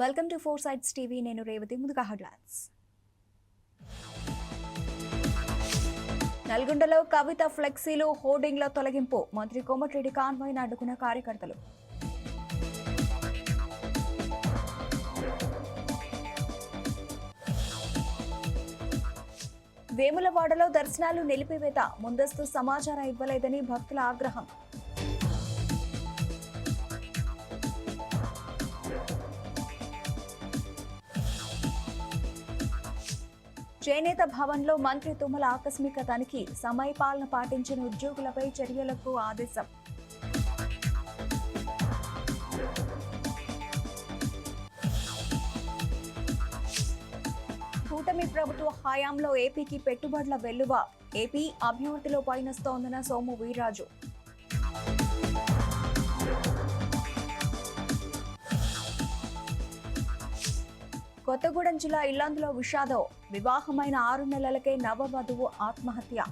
Welcome to four sides TV. నేను రేవతి ముందుగా headlines నల్గొండలో కవిత ఫ్లెక్సీలు హోర్డింగ్ల తొలగింపు. మంత్రి కోమటిరెడ్డి కాన్వాయ్ని అడ్డుకున్న కార్యకర్తలు. వేములవాడలో దర్శనాలు నిలిపివేత. ముందస్తు సమాచారం ఇవ్వలేదని భక్తుల ఆగ్రహం. చేనేత భవన్లో మంత్రి తుమ్మల ఆకస్మిక తనిఖీ సమయపాలన పాటించిన ఉద్యోగులపై చర్యలకు ఆదేశం. కూటమి ప్రభుత్వ హయాంలో ఏపీకి పెట్టుబడుల వెల్లువ. ఏపీ అభివృద్ధిలో పయనిస్తోందన్న సోము వీర్రాజు. కొత్తగూడెం జిల్లా ఇల్లందులో విషాదం. వివాహమైన ఆరు నెలలకే నవవధువు ఆత్మహత్య.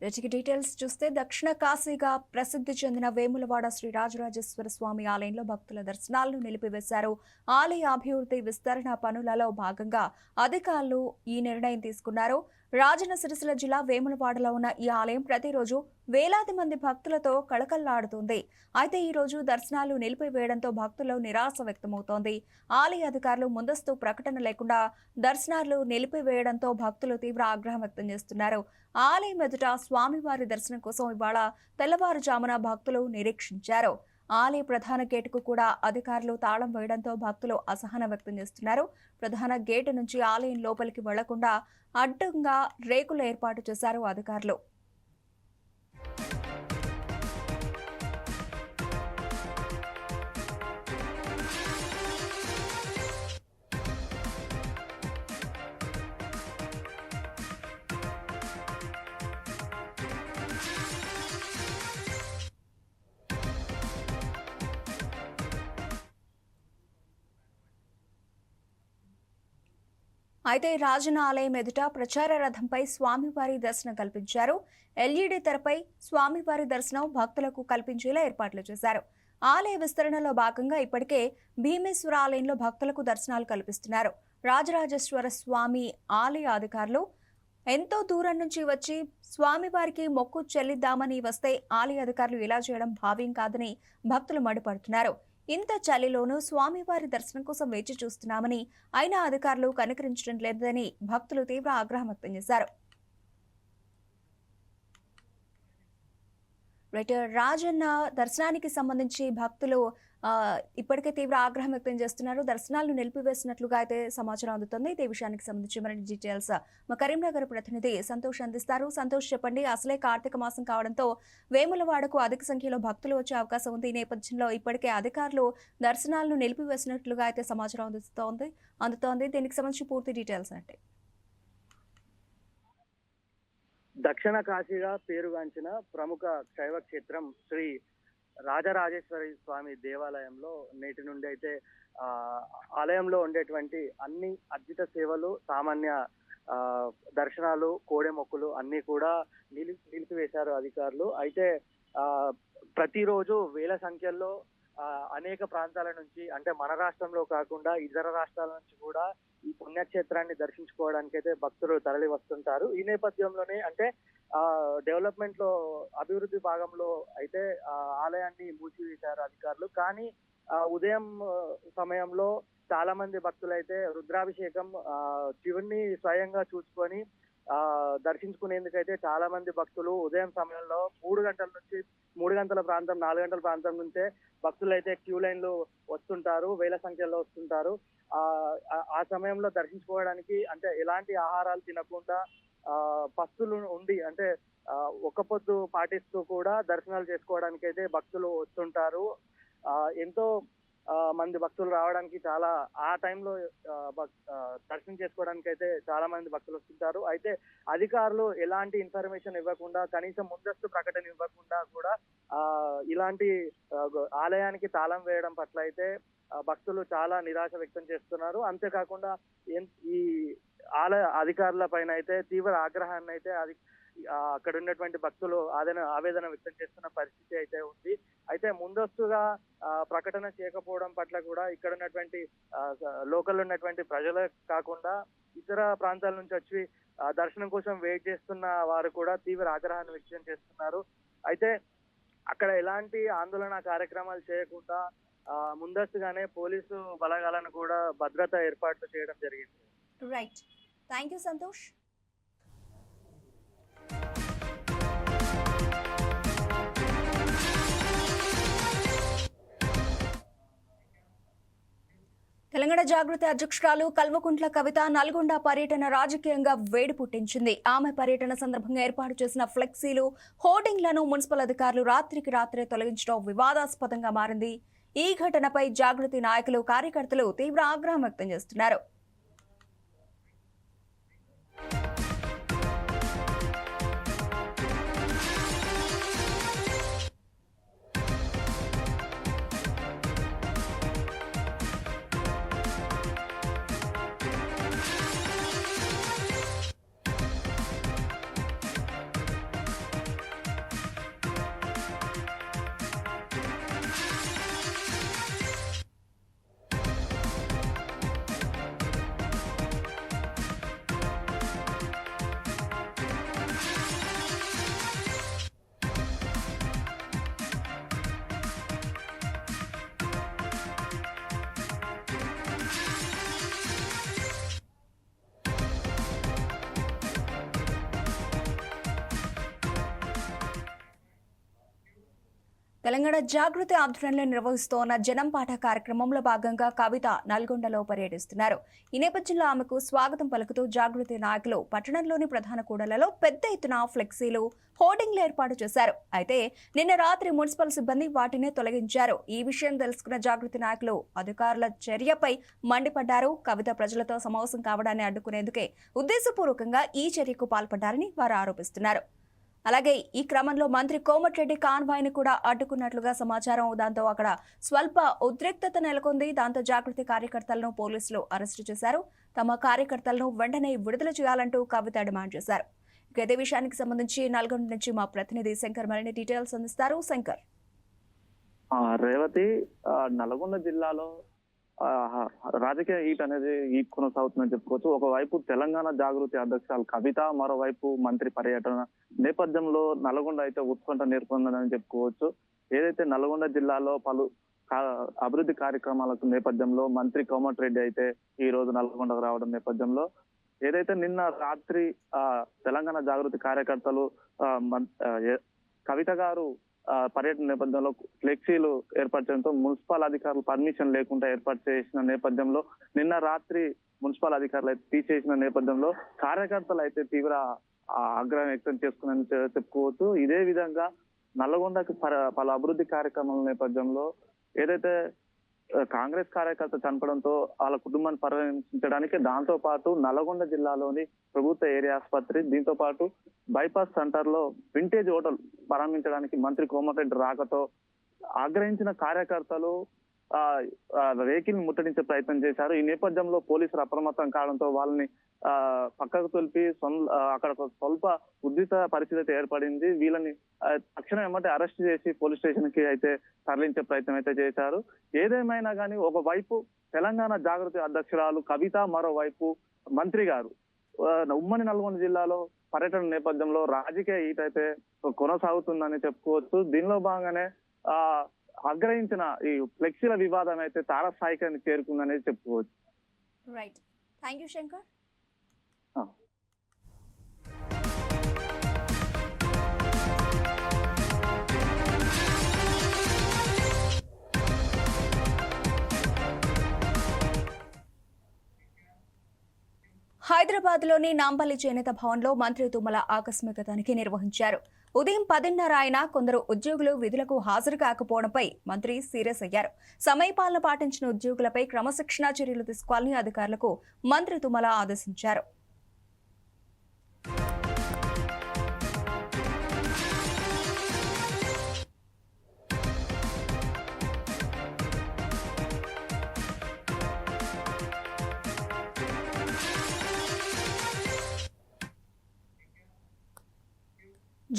రుచికి డీటెయిల్స్ చూస్తే దక్షిణ కాశీగా ప్రసిద్ధి చెందిన వేములవాడ శ్రీ రాజరాజేశ్వర స్వామి ఆలయంలో భక్తుల దర్శనాలను నిలిపివేశారు. ఆలయ అభివృద్ధి విస్తరణ పనులలో భాగంగా అధికారులు ఈ నిర్ణయం తీసుకున్నారు. రాజన్న సిరిసిల్ల జిల్లా వేములవాడలో ఉన్న ఈ ఆలయం ప్రతిరోజు వేలాది మంది భక్తులతో కళకళలాడుతుంది. అయితే ఈ రోజు దర్శనాలు నిలిపివేయడంతో భక్తుల్లో నిరాశ వ్యక్తమవుతోంది. ఆలయ అధికారులు ముందస్తు ప్రకటన లేకుండా దర్శనాలు నిలిపివేయడంతో భక్తులు తీవ్ర ఆగ్రహం వ్యక్తం చేస్తున్నారు. ఆలయం ఎదుట స్వామివారి దర్శనం కోసం ఇవాళ తెల్లవారుజామున భక్తులు నిరీక్షించారు. ఆలయ ప్రధాన గేటుకు కూడా అధికారులు తాళం వేయడంతో భక్తులు అసహనం వ్యక్తం చేస్తున్నారు. ప్రధాన గేటు నుంచి ఆలయం లోపలికి వెళ్ళకుండా అడ్డంగా రేకులు ఏర్పాటు చేశారు అధికారులు. అయితే రాజన ఆలయం ఎదుట ప్రచార రథంపై స్వామివారి దర్శనం కల్పించారు. ఎల్ఈడి తెరపై స్వామివారి దర్శనం భక్తులకు కల్పించేలా ఏర్పాట్లు చేశారు. ఆలయ విస్తరణలో భాగంగా ఇప్పటికే భీమేశ్వర ఆలయంలో భక్తులకు దర్శనాలు కల్పిస్తున్నారు. రాజరాజేశ్వర స్వామి ఆలయ అధికారులు ఎంతో దూరం నుంచి వచ్చి స్వామివారికి మొక్కు చెల్లిద్దామని వస్తే ఆలయ అధికారులు ఇలా చేయడం భావ్యం కాదని భక్తులు మండిపడుతున్నారు. ఇంత చలిలోనూ స్వామివారి దర్శనం కోసం వేచి చూస్తున్నామని అయినా అధికారులు కనికరించడం లేదని భక్తులు తీవ్ర ఆగ్రహం వ్యక్తం చేశారు. రైట్ రాజన్న దర్శనానికి సంబంధించి భక్తులు ఇప్పటికే తీవ్ర ఆగ్రహం వ్యక్తం చేస్తున్నారు. దర్శనాలను నిలిపివేసినట్లుగా అయితే సమాచారం అందుతుంది. ఇదే విషయానికి సంబంధించి మరిన్ని డీటెయిల్స్ మా కరీంనగర్ ప్రతినిధి సంతోష్ అందిస్తారు. సంతోష్ చెప్పండి అసలే కార్తీక మాసం కావడంతో వేములవాడకు అధిక సంఖ్యలో భక్తులు వచ్చే అవకాశం ఉంది. ఈ నేపథ్యంలో ఇప్పటికే అధికారులు దర్శనాలను నిలిపివేసినట్లుగా అయితే సమాచారం అందుతోంది. అందుతోంది. దీనికి సంబంధించి పూర్తి డీటెయిల్స్ అంటే దక్షిణ కాశీగా పేరుగాంచిన ప్రముఖ శైవ క్షేత్రం శ్రీ రాజరాజేశ్వరి స్వామి దేవాలయంలో నేటి నుండి అయితే ఆలయంలో ఉండేటువంటి అన్ని అర్జిత సేవలు సామాన్య దర్శనాలు కోడె మొక్కులు అన్ని కూడా నిలి నిలిపివేశారు అధికారులు. అయితే ఆ ప్రతిరోజు వేల సంఖ్యలో అనేక ప్రాంతాల నుంచి అంటే మన రాష్ట్రంలో కాకుండా ఇతర రాష్ట్రాల నుంచి కూడా ఈ పుణ్యక్షేత్రాన్ని దర్శించుకోవడానికి అయితే భక్తులు తరలి వస్తుంటారు ఈ నేపథ్యంలోనే అంటే ఆ డెవలప్మెంట్లో అభివృద్ధి భాగంలో అయితే ఆ ఆలయాన్ని మూసివేశారు అధికారులు. కానీ ఉదయం సమయంలో చాలా మంది భక్తులు అయితే రుద్రాభిషేకం శివుణ్ణి స్వయంగా చూసుకొని ఆ దర్శించుకునేందుకైతే చాలా మంది భక్తులు ఉదయం సమయంలో మూడు గంటల నుంచి మూడు గంటల ప్రాంతం నాలుగు గంటల ప్రాంతం నుంచే భక్తులు అయితే క్యూ లైన్లు వస్తుంటారు వేల సంఖ్యలో వస్తుంటారు. ఆ ఆ- సమయంలో దర్శించుకోవడానికి అంటే ఎలాంటి ఆహారాలు తినకుండా పస్తులు ఉండి అంటే ఒక ఒక్క పొద్దు పాటిస్తూ కూడా దర్శనాలు చేసుకోవడానికి అయితే భక్తులు వస్తుంటారు. ఎంతో మంది భక్తులు రావడానికి చాలా ఆ టైంలో భక్- దర్శనం చేసుకోవడానికి అయితే చాలా మంది భక్తులు వస్తుంటారు. అయితే అధికారులు ఎలాంటి ఇన్ఫర్మేషన్ ఇవ్వకుండా కనీసం ముందస్తు ప్రకటన ఇవ్వకుండా కూడా ఇలాంటి ఆలయానికి తాళం వేయడం పట్ల అయితే భక్తులు చాలా నిరాశ వ్యక్తం చేస్తున్నారు. అంతేకాకుండా ఈ ఆలయ అధికారుల పైన అయితే తీవ్ర ఆగ్రహాన్ని అయితే అది అక్కడ ఉన్నటువంటి భక్తులు ఆదన ఆవేదన వ్యక్తం చేస్తున్న పరిస్థితి అయితే ఉంది. అయితే ముందస్తుగా ప్రకటన చేయకపోవడం పట్ల కూడా ఇక్కడ ఉన్నటువంటి లోకల్ ఉన్నటువంటి ప్రజలే కాకుండా ఇతర ప్రాంతాల నుంచి వచ్చి దర్శనం కోసం వెయిట్ చేస్తున్న వారు కూడా తీవ్ర ఆగ్రహాన్ని వ్యక్తం చేస్తున్నారు. అయితే అక్కడ ఎలాంటి ఆందోళన కార్యక్రమాలు చేయకుండా ముందస్తుగానే పోలీసు బలగాలను కూడా భద్రత ఏర్పాట్లు చేయడం జరిగింది. Right thank you Santosh Telangana Jagruthi అధ్యక్షురాలు కల్వకుంట్ల కవిత నల్గొండ పర్యటన రాజకీయంగా వేడి పుట్టించింది. ఆమె పర్యటన సందర్భంగా ఏర్పాటు చేసిన ఫ్లెక్సీలు హోర్డింగ్లను మున్సిపల్ అధికారులు రాత్రికి రాత్రే తొలగించడం వివాదాస్పదంగా మారింది. ఈ ఘటనపై జాగృతి నాయకులు కార్యకర్తలు తీవ్ర ఆగ్రహం వ్యక్తం చేస్తున్నారు. తెలంగాణ జాగృతి ఆధ్వర్యంలో నిర్వహిస్తోన్న జనం పాఠ కార్యక్రమంలో భాగంగా కవిత నల్గొండలో పర్యటిస్తున్నారు. ఈ నేపథ్యంలో ఆమెకు స్వాగతం పలుకుతూ జాగృతి నాయకులు పట్టణంలోని ప్రధాన కూడలలో పెద్ద ఎత్తున ఫ్లెక్సీలు హోర్డింగ్లు ఏర్పాటు చేశారు. అయితే నిన్న రాత్రి మున్సిపల్ సిబ్బంది వాటిని తొలగించారు. ఈ విషయం తెలుసుకున్న జాగృతి నాయకులు అధికారుల చర్యపై మండిపడ్డారు. కవిత ప్రజలతో సమావేశం కావడాన్ని అడ్డుకునేందుకే ఉద్దేశపూర్వకంగా ఈ చర్యకు పాల్పడ్డారని వారు ఆరోపిస్తున్నారు. అలాగే ఈ క్రమంలో మంత్రి కోమటిరెడ్డి కాన్వాయ్ని కూడా అడ్డుకున్నట్లుగా సమాచారం. దాంతో అక్కడ స్వల్ప ఉద్రిక్తత నెలకొంది. దాంతో జాగృతి కార్యకర్తలను పోలీసులు అరెస్టు చేశారు. తమ కార్యకర్తలను వెంటనే విడుదల చేయాలంటూ కవిత డిమాండ్ చేశారు. ఇక ఇదే విషయానికి సంబంధించి నల్గొండ నుంచి మా ప్రతినిధి శంకర్ మరిన్ని డీటెయిల్స్ అందిస్తారు. శంకర్. రేవతి నల్గొండ జిల్లాలో రాజకీయ హీట్ అనేది హీట్ కొనసాగుతుందని చెప్పుకోవచ్చు. ఒకవైపు తెలంగాణ జాగృతి అధ్యక్షురాలు కవిత మరోవైపు మంత్రి పర్యటన నేపథ్యంలో నల్గొండ అయితే ఉత్కంఠ నేర్పొందని చెప్పుకోవచ్చు. ఏదైతే నల్గొండ జిల్లాలో పలు అభివృద్ధి కార్యక్రమాలకు నేపథ్యంలో మంత్రి కోమటిరెడ్డి అయితే ఈ రోజు నల్గొండకు రావడం నేపథ్యంలో ఏదైతే నిన్న రాత్రి ఆ తెలంగాణ జాగృతి కార్యకర్తలు ఆ, కవిత గారు పర్యటన నేపథ్యంలో ఫ్లెక్సీలు ఏర్పరచడంతో మున్సిపల్ అధికారులు పర్మిషన్ లేకుండా ఏర్పాటు చేసిన నేపథ్యంలో నిన్న రాత్రి మున్సిపల్ అధికారులు అయితే తీసేసిన నేపథ్యంలో కార్యకర్తలు అయితే తీవ్ర ఆగ్రహం వ్యక్తం చేసుకున్నారని చెప్పుకోవచ్చు. ఇదే విధంగా నల్లగొండకి పలు అభివృద్ధి కార్యక్రమాల నేపథ్యంలో ఏదైతే కాంగ్రెస్ కార్యకర్త చనిపోవడంతో వాళ్ళ కుటుంబాన్ని పరామర్శించడానికి దాంతో పాటు నల్గొండ జిల్లాలోని ప్రభుత్వ ఏరియా ఆసుపత్రి దీంతో పాటు బైపాస్ సెంటర్లో వింటేజ్ హోటల్ ప్రారంభించడానికి మంత్రి కోమటిరెడ్డి రాకతో ఆగ్రహించిన కార్యకర్తలు ఆ వెహికల్ ముట్టడించే ప్రయత్నం చేశారు. ఈ నేపథ్యంలో పోలీసులు అప్రమత్తం కావడంతో వాళ్ళని పక్కకు తొలిపి అక్కడ స్వల్ప ఉద్రిత పరిస్థితి అయితే ఏర్పడింది. వీళ్ళని తక్షణం ఏమంటే అరెస్ట్ చేసి పోలీస్ స్టేషన్కి అయితే తరలించే ప్రయత్నం అయితే చేశారు. ఏదేమైనా కానీ ఒకవైపు తెలంగాణ జాగృతి అధ్యక్షురాలు కవిత మరోవైపు మంత్రి గారు. ఉమ్మడి నల్గొండ జిల్లాలో పర్యటన నేపథ్యంలో రాజకీయ ఈట అయితే కొనసాగుతుందని చెప్పుకోవచ్చు. దీనిలో భాగంగానే ఆ ఆగ్రహించిన ఈ ఫ్లెక్సీల వివాదం అయితే తారస్థాయికి చేరుకుందనేది చెప్పుకోవచ్చు. రైట్ థ్యాంక్ యూ శంకర్ హైదరాబాద్లోని నాంపల్లి చేనేత భవన్లో మంత్రి తుమ్మల ఆకస్మిక తనిఖీ నిర్వహించారు. ఉదయం పదిన్నర ఆయన కొందరు ఉద్యోగులు విధులకు హాజరు కాకపోవడంపై మంత్రి సీరియస్ అయ్యారు. సమయపాలన పాటించిన ఉద్యోగులపై క్రమశిక్షణా చర్యలు తీసుకోవాలని అధికారులకు మంత్రి తుమ్మల ఆదేశించారు.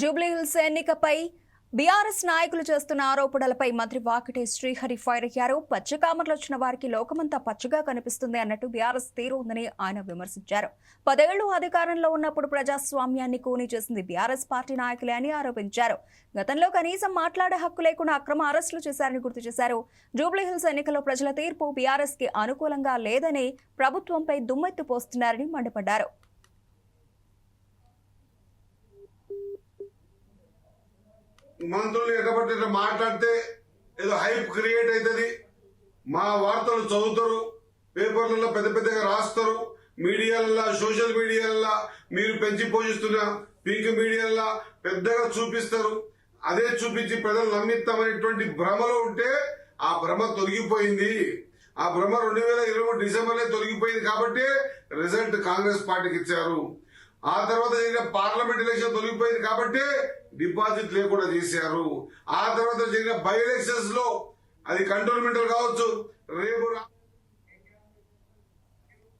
జూబ్లీహిల్స్ ఎన్నికపై బీఆర్ఎస్ నాయకులు చేస్తున్న ఆరోపణలపై మంత్రి వాకిటే శ్రీహరి ఫైర్ అయ్యారు. పచ్చకామర్లు వచ్చిన వారికి లోకమంతా పచ్చగా కనిపిస్తుంది అన్నట్టు బీఆర్ఎస్ తీరు ఉందని ఆయన విమర్శించారు. పదేళ్ళు అధికారంలో ఉన్నప్పుడు ప్రజాస్వామ్యాన్ని కూని చేసింది బీఆర్ఎస్ పార్టీ నాయకులే అని ఆరోపించారు. గతంలో కనీసం మాట్లాడే హక్కు లేకుండా అక్రమ అరెస్టులు చేశారని గుర్తు చేశారు. జూబ్లీహిల్స్ ఎన్నికల్లో ప్రజల తీర్పు బీఆర్ఎస్కి అనుకూలంగా లేదని ప్రభుత్వంపై దుమ్మెత్తి పోస్తున్నారని మండిపడ్డారు. మంత్రులు ఎక్కబట్టి ఇట్లా మాట్లాడితే ఏదో హైప్ క్రియేట్ అవుతుంది మా వార్తలు చదువుతారు పేపర్లలో పెద్ద పెద్దగా రాస్తారు. మీడియాలలో సోషల్ మీడియాలలో మీరు పెంచి పోషిస్తున్న పింక్ మీడియాలలో పెద్దగా చూపిస్తారు. అదే చూపించి ప్రజలు నమ్మిస్తామనేటువంటి భ్రమలో ఉంటే ఆ భ్రమ తొలగిపోయింది. ఆ భ్రమ రెండు వేల ఇరవై మూడు డిసెంబర్లో తొలగిపోయింది కాబట్టి రిజల్ట్ కాంగ్రెస్ పార్టీకి ఇచ్చారు. ఆ తర్వాత జరిగిన పార్లమెంట్ ఎలక్షన్ తొలగిపోయింది కాబట్టి డిపాజిట్ లేకుండా చేశారు. ఆ తర్వాత జరిగిన బై ఎలక్షన్స్లో అది కంట్రోల్మెంట్ కావచ్చు. రేపు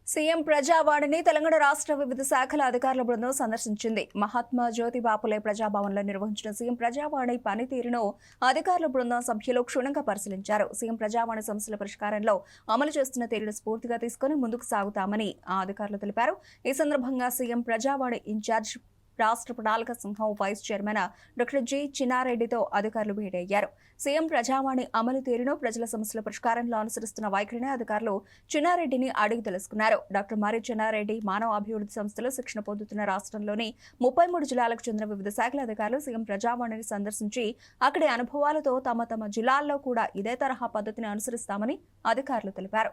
సీఎం ప్రజావాణిని తెలంగాణ రాష్ట్ర వివిధ శాఖల అధికారుల బృందం సందర్శించింది. మహాత్మా జ్యోతి బాపులే ప్రజాభవన్లో నిర్వహించిన సీఎం ప్రజావాణి పనితీరును అధికారుల బృందం సభ్యులు క్షుణ్ణంగా పరిశీలించారు. సీఎం ప్రజావాణి సమస్యల పరిష్కారంలో అమలు చేస్తున్న తీరును స్ఫూర్తిగా తీసుకుని ముందుకు సాగుతామని ఆ అధికారులు తెలిపారు. ఈ సందర్భంగా సీఎం ప్రజావాణి ఇన్ఛార్జ్ రాష్ట్ర ప్రణాళిక సంఘం వైస్ చైర్మన్ డాక్టర్ జి చిన్నారెడ్డితో అధికారులు భేటీ అయ్యారు సీఎం ప్రజావాణి అమలు తీరును ప్రజల సమస్యల పరిష్కారంలో అనుసరిస్తున్న వైఖరిని అధికారులు చిన్నారెడ్డిని అడిగి తెలుసుకున్నారు. డాక్టర్ మరి చిన్నారెడ్డి మానవ అభివృద్ధి సంస్థలో శిక్షణ పొందుతున్న రాష్ట్రంలోని ముప్పై మూడు జిల్లాలకు చెందిన వివిధ శాఖల అధికారులు సీఎం ప్రజావాణిని సందర్శించి అక్కడి అనుభవాలతో తమ తమ జిల్లాల్లో కూడా ఇదే తరహా పద్ధతిని అనుసరిస్తామని అధికారులు తెలిపారు.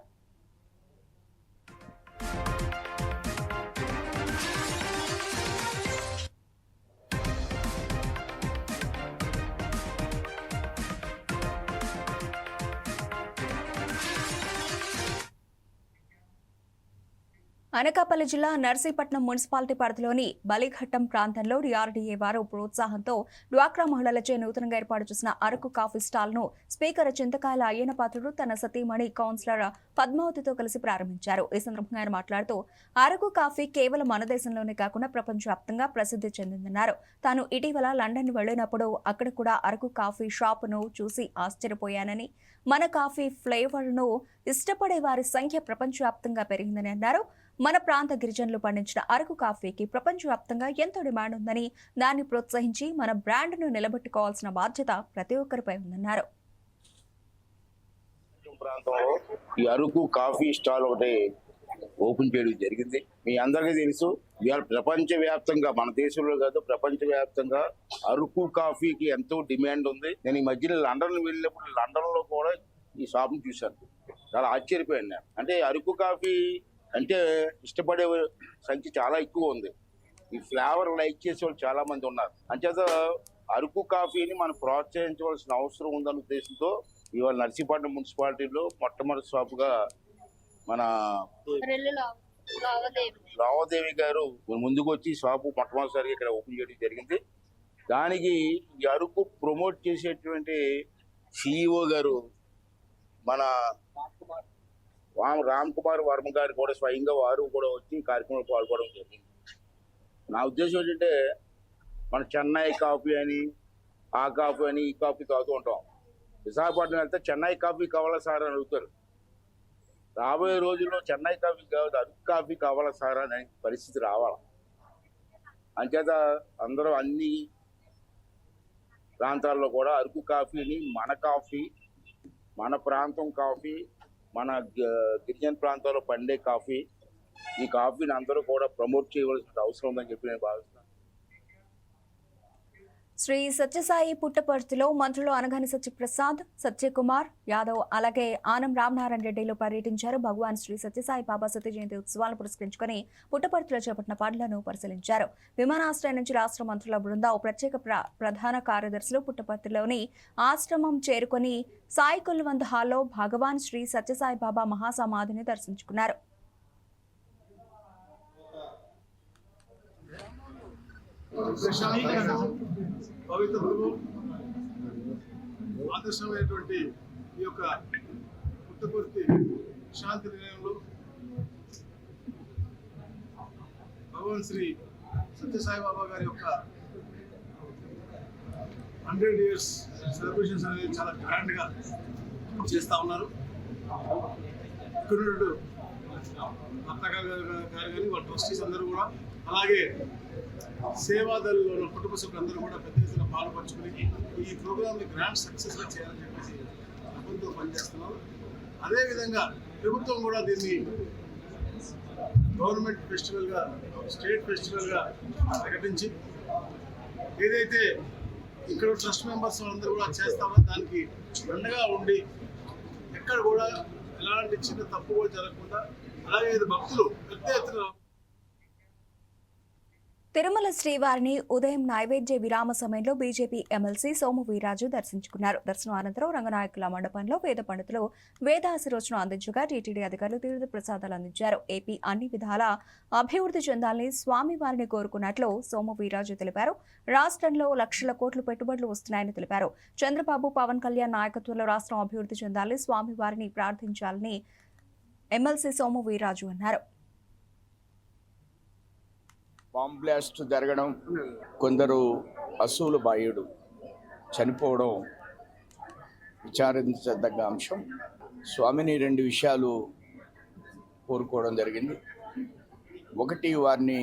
అనకాపల్లి జిల్లా నర్సీపట్నం మున్సిపాలిటీ పరిధిలోని బలిఘట్టం ప్రాంతంలో డిఆర్డీఏ వారు ప్రోత్సాహంతో డ్వాక్రా మహిళలచే నూతనంగా ఏర్పాటు చేసిన అరకు కాఫీ స్టాల్ను స్పీకర్ చింతకాయల అయ్యన పాత్రుడు తన సతీమణి కౌన్సిలర్ పద్మావతితో కలిసి ప్రారంభించారు. ఈ సందర్భంగా ఆయన మాట్లాడుతూ అరకు కాఫీ కేవలం మన దేశంలోనే కాకుండా ప్రపంచవ్యాప్తంగా ప్రసిద్ధి చెందిందన్నారు. తాను ఇటీవల లండన్ వెళ్ళినప్పుడు అక్కడ కూడా అరకు కాఫీ షాపును చూసి ఆశ్చర్యపోయానని మన కాఫీ ఫ్లేవర్ను ఇష్టపడే వారి సంఖ్య ప్రపంచవ్యాప్తంగా పెరిగిందని అన్నారు. మన ప్రాంత గిరిజనులు పండించిన అరకు కాఫీకి ప్రపంచవ్యాప్తంగా ఎంతో డిమాండ్ ఉందని దాన్ని ప్రోత్సహించి మన బ్రాండ్ను నిలబెట్టుకోవాల్సిన బాధ్యత ప్రతి ఒక్కరిపై ఉందన్నారు. ప్రాంతంలో ఈ అరకు కాఫీ స్టాల్ ఒకటి ఓపెన్ చేయడం జరిగింది. మీ అందరికీ తెలుసు ఇవాళ ప్రపంచవ్యాప్తంగా మన దేశంలో కాదు ప్రపంచ వ్యాప్తంగా అరకు కాఫీకి ఎంతో డిమాండ్ ఉంది. నేను ఈ మధ్యలో లండన్ వెళ్ళినప్పుడు లండన్లో కూడా ఈ షాప్ని చూశాను. చాలా ఆశ్చర్యపోయాను అంటే అరకు కాఫీ అంటే ఇష్టపడే సంఖ్య చాలా ఎక్కువ ఉంది. ఈ ఫ్లేవర్ లైక్ చేసే వాళ్ళు చాలా మంది ఉన్నారు. అంచేత అరకు కాఫీని మనం ప్రోత్సహించవలసిన అవసరం ఉందన్న ఉద్దేశంతో ఇవాళ నర్సీపట్నం మున్సిపాలిటీలో మొట్టమొదటి షాపుగా మన రావదేవి గారు ముందుకు వచ్చి షాపు మొట్టమొదటిసారిగా ఇక్కడ ఓపెన్ చేయడం జరిగింది. దానికి ఈ అరకు ప్రమోట్ చేసేటువంటి సిఇఓ గారు మన రామ్ రామ్ కుమార్ వర్మ గారు కూడా స్వయంగా వారు కూడా వచ్చి కార్యక్రమంలో పాల్గొనడం జరిగింది. నా ఉద్దేశం ఏంటంటే మన చెన్నై కాఫీ అని ఆ కాఫీ అని ఈ కాఫీ తాగుతూ ఉంటాం. విశాఖపట్నం వెళ్తే చెన్నై కాఫీ కావాలా సార్ అని అడుగుతారు. రాబోయే రోజుల్లో చెన్నై కాఫీ కాదు అరకు కాఫీ కావాలా సార్ అనే పరిస్థితి రావాలి. అంచేత అందరూ అన్ని ప్రాంతాల్లో కూడా అరకు కాఫీని మన కాఫీ మన ప్రాంతం కాఫీ మన గిరిజన ప్రాంతాల్లో పండే కాఫీ ఈ కాఫీని అందరూ కూడా ప్రమోట్ చేయవలసిన అవసరం ఉందని చెప్పి నేను భావిస్తున్నాను శ్రీ సత్యసాయి పుట్టపర్తిలో మంత్రులు అనగాని సత్యప్రసాద్ సత్యకుమార్ యాదవ్ అలాగే ఆనం రామనారాయణ రెడ్డిలో పర్యటించారు. భగవాన్ శ్రీ సత్యసాయి బాబా సత్య జయంతి ఉత్సవాలను పురస్కరించుకొని పుట్టపర్తిలో చేపట్టిన పనులను పరిశీలించారు. విమానాశ్రయం నుంచి రాష్ట్ర మంత్రుల బృందం ప్రత్యేక ప్ర- ప్రధాన కార్యదర్శులు పుట్టపర్తిలోని ఆశ్రమం చేరుకొని సాయి కుల్వంత్ హాల్లో భగవాన్ శ్రీ సత్యసాయి బాబా మహాసమాధిని దర్శించుకున్నారు. ప్రశాంతంగా పవిత్రులు ఆదర్శమైనటువంటి ఈ యొక్క పుట్టపర్తి శాంతి నిలయంలో భగవాన్ శ్రీ సత్యసాయిబాబా గారి యొక్క హండ్రెడ్ ఇయర్స్ సెలబ్రేషన్స్ అనేది చాలా గ్రాండ్గా చేస్తూ ఉన్నారు. ఇక్కడ అత్తగారు రత్నాకర్ గారు గారు కానీ వాళ్ళ ట్రస్టీస్ అందరూ కూడా అలాగే సేవాదల్లో ఉన్న కుటుంబ సభ్యులందరూ కూడా పెద్ద ఎత్తున పాల్పంచుకుని ఈ ప్రోగ్రామ్ని గ్రాండ్ సక్సెస్గా చేయాలని చెప్పేసి ప్రభుత్వం పనిచేస్తున్నారు అదేవిధంగా ప్రభుత్వం కూడా దీన్ని గవర్నమెంట్ ఫెస్టివల్గా స్టేట్ ఫెస్టివల్గా ప్రకటించి ఏదైతే ఇక్కడ ట్రస్ట్ మెంబర్స్ అందరూ కూడా చేస్తామో దానికి అండగా ఉండి ఎక్కడ కూడా ఎలాంటి చిన్న తప్పు కూడా జరగకుండా అలాగే భక్తులు పెద్ద ఎత్తున తిరుమల శ్రీవారిని ఉదయం నైవేద్య విరామ సమయంలో బీజేపీ ఎమ్మెల్సీ సోము వీరాజు దర్శించుకున్నారు. దర్శనం అనంతరం రంగనాయకుల మండపంలో వేద పండితులు వేదాశీరోచనం అందించగా టీటీడీ అధికారులు తీర్థ ప్రసాదాలు అందించారు. ఏపీ అన్ని విధాల అభివృద్ధి చెందాలని స్వామివారిని కోరుకున్నట్లు సోము వీరాజు తెలిపారు. రాష్ట్రంలో లక్షల కోట్లు పెట్టుబడులు వస్తున్నాయని తెలిపారు. చంద్రబాబు పవన్ కళ్యాణ్ నాయకత్వంలో రాష్ట్రం అభివృద్ధి చెందాలని స్వామివారిని ప్రార్థించాలని ఎమ్మెల్సీ సోము వీరాజు అన్నారు. బాంబ్ బ్లాస్ట్ జరగడం కొందరు అసూలు బాయుడు చనిపోవడం విచారించదగ్గ అంశం. స్వామిని రెండు విషయాలు కోరుకోవడం జరిగింది. ఒకటి వారిని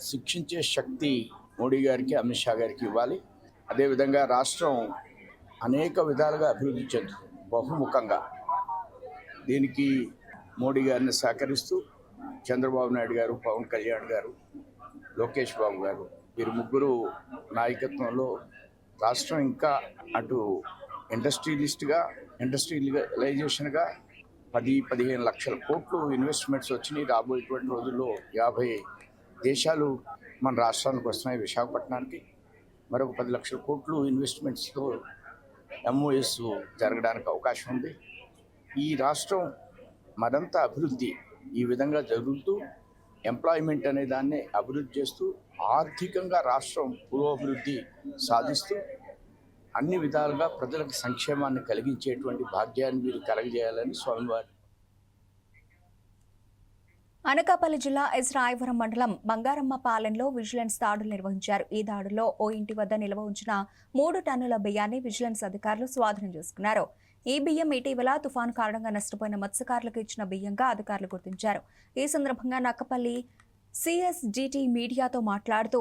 శిక్షించే శక్తి మోడీ గారికి అమిత్ షా గారికి ఇవ్వాలి. అదేవిధంగా రాష్ట్రం అనేక విధాలుగా అభివృద్ధి చెందుతుంది బహుముఖంగా. దీనికి మోడీ గారిని సహకరిస్తూ చంద్రబాబు నాయుడు గారు పవన్ కళ్యాణ్ గారు లోకేష్ బాబు గారు వీరు ముగ్గురు నాయకత్వంలో రాష్ట్రం ఇంకా అటు ఇండస్ట్రియలిస్ట్గా ఇండస్ట్రియలైజేషన్గా పది పదిహేను లక్షల కోట్లు ఇన్వెస్ట్మెంట్స్ వచ్చినాయి. రాబోయేటువంటి రోజుల్లో యాభై దేశాలు మన రాష్ట్రానికి వస్తున్నాయి. విశాఖపట్నానికి మరొక పది లక్షల కోట్లు ఇన్వెస్ట్మెంట్స్తో ఎంఓఎస్ జరగడానికి అవకాశం ఉంది. ఈ రాష్ట్రం మరింత అభివృద్ధి ఈ విధంగా జరుగుతూ ఎంప్లాయ్మెంట్ అనే దాన్ని అభివృద్ధి చేస్తూ ఆర్థికంగా రాష్ట్రం పురోభివృద్ధి సాధిస్తూ అన్ని విధాలుగా ప్రజలకు సంక్షేమాన్ని కలిగించేటువంటి భాగ్యాన్ని మీరు కలగజేయాలని స్వామివారి. అనకాపల్లి జిల్లా ఎస్ రాయవరం మండలం బంగారమ్మ పాలెంలో విజిలెన్స్ దాడులు నిర్వహించారు. ఈ దాడుల్లో ఓ ఇంటి వద్ద నిల్వ ఉంచిన మూడు టన్నుల బియ్యాన్ని విజిలెన్స్ అధికారులు స్వాధీనం చేసుకున్నారు. ఈ బియ్యం ఇటీవల తుఫాను కారణంగా నష్టపోయిన మత్స్యకారులకు ఇచ్చిన బియ్యంగా అధికారులు గుర్తించారు. ఈ సందర్భంగా నక్కపల్లి సిఎస్జిటి మీడియాతో మాట్లాడుతూ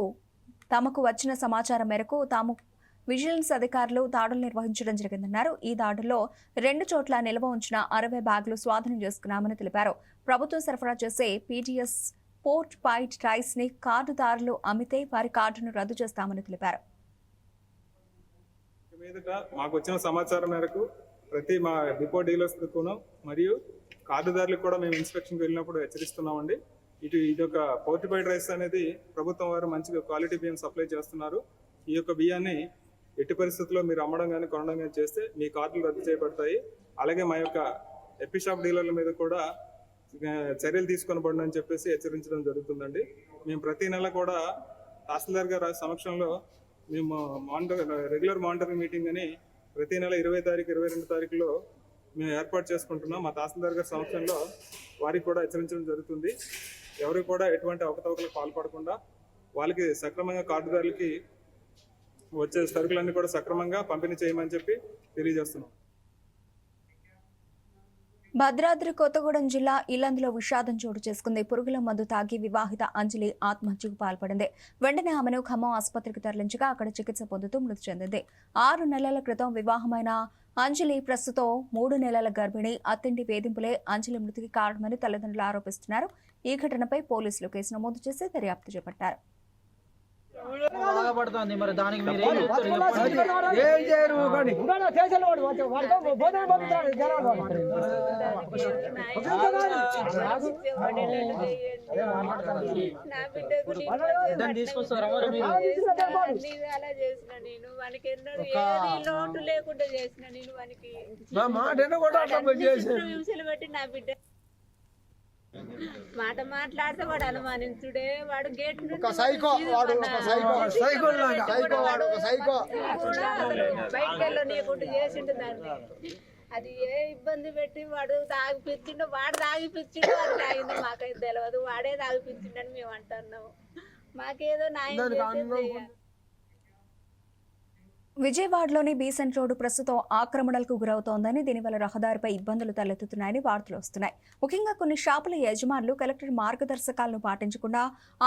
తమకు వచ్చిన సమాచారం మేరకు తాము విజిలెన్స్ అధికారులు దాడులు నిర్వహించడం జరిగిందన్నారు. ఈ దాడుల్లో రెండు చోట్ల నిల్వ ఉంచిన అరవై బ్యాగులు స్వాధీనం చేసుకున్నామని తెలిపారు. ప్రభుత్వం సరఫరా చేసే పీటీఎస్ పోర్ట్ పైట్ రైస్ని కార్డుదారులు అమ్మితే వారి కార్డును రద్దు చేస్తామని తెలిపారు. మాకు వచ్చిన సమాచారం మేరకు ప్రతి మా డిపో డీలర్స్కును మరియు కార్డుదారులకు కూడా మేము ఇన్స్పెక్షన్కి వెళ్ళినప్పుడు హెచ్చరిస్తున్నామండి. ఇటు ఇది ఒక పోర్టిఫైడ్ రైస్ అనేది ప్రభుత్వం వారు మంచిగా క్వాలిటీ బియ్యం సప్లై చేస్తున్నారు. ఈ యొక్క బియ్యాన్ని ఎట్టి పరిస్థితుల్లో మీరు అమ్మడం కానీ కొనడం కానీ చేస్తే మీ కార్డులు రద్దు చేయబడతాయి. అలాగే మా యొక్క ఎప్పి షాప్ డీలర్ల మీద కూడా చర్యలు తీసుకొనబడిన అని చెప్పేసి హెచ్చరించడం జరుగుతుందండి. మేము ప్రతి నెల కూడా తహసీల్దార్ గారి సమక్షంలో మేము మానిటర్ రెగ్యులర్ మానిటరింగ్ మీటింగ్ అని ప్రతి నెల ఇరవై తారీఖు ఇరవై రెండు తారీఖులో మేము ఏర్పాటు చేసుకుంటున్నాం. మా తహసీల్దార్ గారి సమక్షంలో వారికి కూడా హెచ్చరించడం జరుగుతుంది. ఎవరికి కూడా ఎటువంటి అవకతవకలకు పాల్పడకుండా వాళ్ళకి సక్రమంగా కార్డుదారులకి వచ్చే సరుకులన్నీ కూడా సక్రమంగా పంపిణీ చేయమని చెప్పి తెలియజేస్తున్నాం. భద్రాద్రి కొత్తగూడెం జిల్లా ఇల్లందులో విషాదం చోటు చేసుకుంది. పురుగుల మందు తాగి వివాహిత అంజలి ఆత్మహత్యకు పాల్పడింది. వెంటనే ఆమెను ఖమ్మం ఆసుపత్రికి తరలించగా అక్కడ చికిత్స పొందుతూ మృతి చెందింది. ఆరు నెలల క్రితం వివాహమైన అంజలి ప్రస్తుతం మూడు నెలల గర్భిణి. అత్తింటి వేధింపులే అంజలి మృతికి కారణమని తల్లిదండ్రులు ఆరోపిస్తున్నారు. ఈ ఘటనపై పోలీసులు కేసు నమోదు చేసి దర్యాప్తు చేపట్టారు. బాధపడుతుంది. మరి దానికి మీరు ఏం చెప్తారు? చెప్పండి. ఏం చేయరు? కానీ చేసిన వాడు వాడు వాడు భోజనం పంపుతాడు. జనాలు ఇద్దరిని తీసుకొస్తారా మరి మీరు? అలా చేసిన నేను వానికి ఎన్నడూ ఒక- ఏది లోటు లేకుండా చేసిన నేను వానికి మా మాట కూడా అట్లా చేసి పెట్టి నా బిడ్డ. మాట మాట్లాడితే వాడు అనుమానించుడే. వాడు గేట్ ఒక సైకో వాడు ఒక సైకో సైకో సైకో వాడు ఒక సైకో. బయటకు వెళ్ళనీయకుండా చేసిండు దాన్ని. అది ఏ ఇబ్బంది పెట్టి వాడు తాగిపించిండు వాడు తాగిపించిండు వాడు తాగిందో మాకైతే తెలియదు వాడే తాగిపించిండని మేము అంటున్నాము. మాకేదో దానికి చేసేది. విజయవాడలోని బీసెంట్ రోడ్డు ప్రస్తుతం ఆక్రమణలకు గురవుతోందని దీనివల్ల రహదారిపై ఇబ్బందులు తలెత్తుతున్నాయని వార్తలు వస్తున్నాయి. ముఖ్యంగా కొన్ని షాపుల యజమానులు కలెక్టర్ మార్గదర్శకాలను పాటించకుండా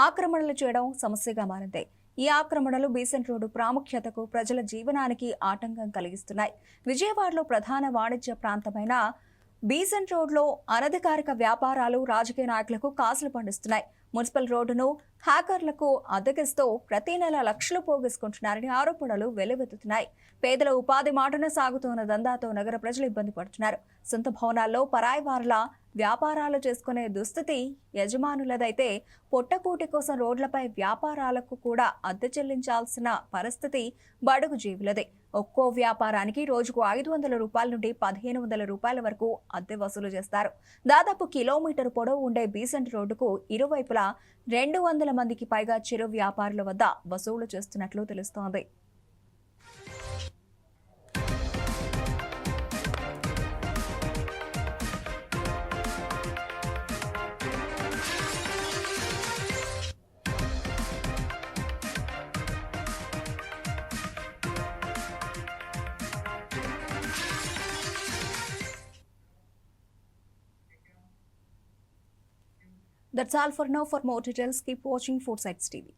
ఆక్రమణలు చేయడం సమస్యగా మారింది. ఈ ఆక్రమణలు బీసెంట్ రోడ్డు ప్రాముఖ్యతకు ప్రజల జీవనానికి ఆటంకం కలిగిస్తున్నాయి. విజయవాడలో ప్రధాన వాణిజ్య ప్రాంతమైన బీసెంట్ రోడ్లో అనధికారిక వ్యాపారాలు రాజకీయ నాయకులకు కాసులు పండిస్తున్నాయి. మున్సిపల్ రోడ్డును హ్యాకర్లకు అద్దెకిస్తూ ప్రతి నెల లక్షలు పోగేసుకుంటున్నారని ఆరోపణలు వెల్లువెత్తుతున్నాయి పేదల ఉపాధి మాటన సాగుతున్న దందాతో నగర ప్రజలు ఇబ్బంది పడుతున్నారు. సొంత భవనాల్లో పరాయి వారుల వ్యాపారాలు చేసుకునే దుస్థితి యజమానులదైతే పొట్టకూటి కోసం రోడ్లపై వ్యాపారాలకు కూడా అద్దె చెల్లించాల్సిన పరిస్థితి బడుగు జీవులదే. ఒక్కో వ్యాపారానికి రోజుకు ఐదు వందల రూపాయల నుండి పదిహేను వందల రూపాయల వరకు అద్దె వసూలు చేస్తారు. దాదాపు కిలోమీటర్ పొడవు ఉండే బీసెంట్ రోడ్డుకు ఇరువైపులా రెండు వందల మందికి పైగా చిరు వ్యాపారుల వద్ద వసూలు చేస్తున్నట్లు తెలుస్తోంది. That's all for now. For more details, keep watching Food Sites TV.